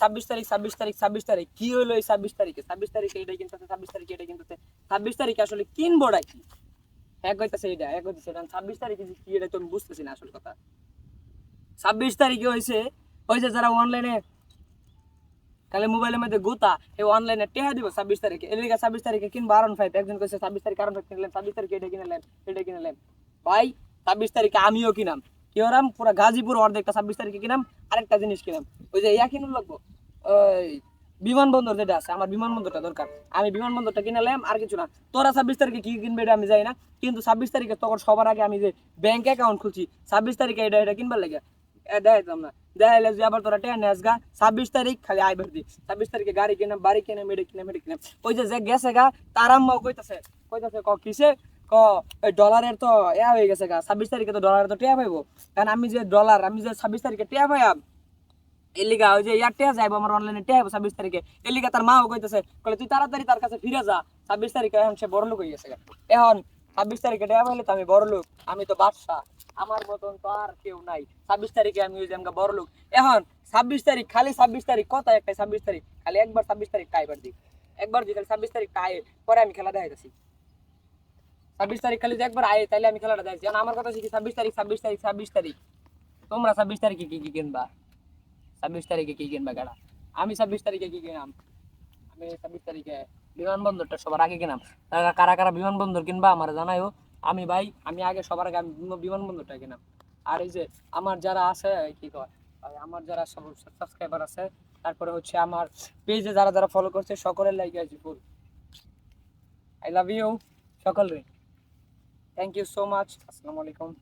ছাব্বিশ তারিখ ছাব্বিশ তারিখ ছাব্বিশ তারিখ। কি হলো এই ছাব্বিশ তারিখে? ছাব্বিশ তারিখে এটা কিনতেছে, ছাব্বিশ তারিখে এটা কিনতেছে। ছাব্বিশ তারিখে আসলে কিনবোটা কি এক হইতেছে এটা এক হইতেছে এটা। ছাব্বিশ তারিখে কি এটা তো আমি বুঝতেছি না আসল কথা। ছাব্বিশ তারিখে হয়েছে হয়েছে যারা অনলাইনে, খালি মোবাইলের মধ্যে গোতা, এই অনলাইনে টেহা দিব ছাব্বিশ তারিখে। এর লিগে ছাব্বিশ তারিখে কিনবো আরন ফাইভ একজন কইছে, ছাব্বিশ তারিখ আরন ফাইভ কিনলেন, ছাব্বিশ তারিখে এটা কিনলেন এটা কিনলেন। ভাই, ছাব্বিশ তারিখে আমিও কিনাম। কি হরাম? পুরো গাজীপুর অর্ধেকটা ছাব্বিশ তারিখে কিনাম, আরেকটা জিনিস কিনাম। ওই যে ইয়া কিনুন লাগবো। বিমানবন্দর যেটা আছে, আমার বিমানবন্দরটা দরকার। আমি বিমানবন্দরটা কিনালাম আর কিছু না। তোরা ছাব্বিশ তারিখে কি কিনবে এটা আমি যাই না, কিন্তু ছাব্বিশ তারিখে তখন সবার আগে আমি যে ব্যাংক অ্যাকাউন্ট খুলছি, ছাব্বিশ তারিখে এটা এটা কিনবার লাগে? দেখাইতাম না। দেখাইলে যে আবার তোরা টেন নেস গা ছাব্বিশ তারিখ খালি আইবার দি। ছাব্বিশ তারিখে গাড়ি কিনে, বাড়ি কিনে, মেডি কিনে মেডি কিনে। ওই যে গেছে গা, তার আম্মাও কইতাছে কইতাছে, ক, কিসে? ক ওই ডলারের তো এ হয়ে গেছে গা, ছাব্বিশ তারিখে তো ডলারের তো টিয়া পাইবো। কারণ আমি যে ডলার আমি যে ছাব্বিশ তারিখে টিয়া পাইয়াম এলিগা ওই যে ইয়ার টিয়া যাইবো আমার অনলাইনে টিয়া পাইবো ছাব্বিশ তারিখে। এলিগা তার মাও কইতাছে কলে তুই তাড়াতাড়ি তার কাছে ফিরে যা, ছাব্বিশ তারিখে এখন সে বড় লোক হয়ে এখন ছাব্বিশ তারিখে টিয়া পাইলে তো আমি বড় লোক আমি তো বাদশাহ আমার মতন তো আর কেউ নাই। ছাব্বিশ তারিখে আমি ওই যে বড় লোক এখন ছাব্বিশ তারিখ, খালি ছাব্বিশ তারিখ কত একটা ছাব্বিশ তারিখ, খালি একবার ছাব্বিশ তারিখ টাইবার দিই একবার দিই খালি ছাব্বিশ তারিখ টাই পরে আমি খেলা দেখাইতেছি। ছাব্বিশ তারিখ খালি একবার আয়, তাইলে আমি খেলাটা দেখাইছি। আমার কথা শিখি ছাব্বিশ তারিখ ছাব্বিশ তারিখ ছাব্বিশ তারিখ। তোমরা ছাব্বিশ তারিখে কি কি কিনবা? ছাব্বিশ তারিখে কি কিনবা গাড়া? আমি ছাব্বিশ তারিখে কি কিনাম? আমি ছাব্বিশ তারিখে বিমানবন্দরটা সবার আগে কিনাম। তারা কারা কারা বিমানবন্দর কিনবা আমার জানাইও। আমি ভাই, আমি আগে সবার আগে আমি বিমান- বিমানবন্দরটা কিনাম। আর এই যে আমার যারা আছে কি কয়? আমার যারা সব সাবস্ক্রাইবার আছে, তারপরে হচ্ছে আমার পেজে যারা যারা ফলো করছে, সকলের লাইক আছে ফুল আই লাভ ইউ সকল রে থ্যাংক ইউ সো মাচ আসসালামু আলাইকুম।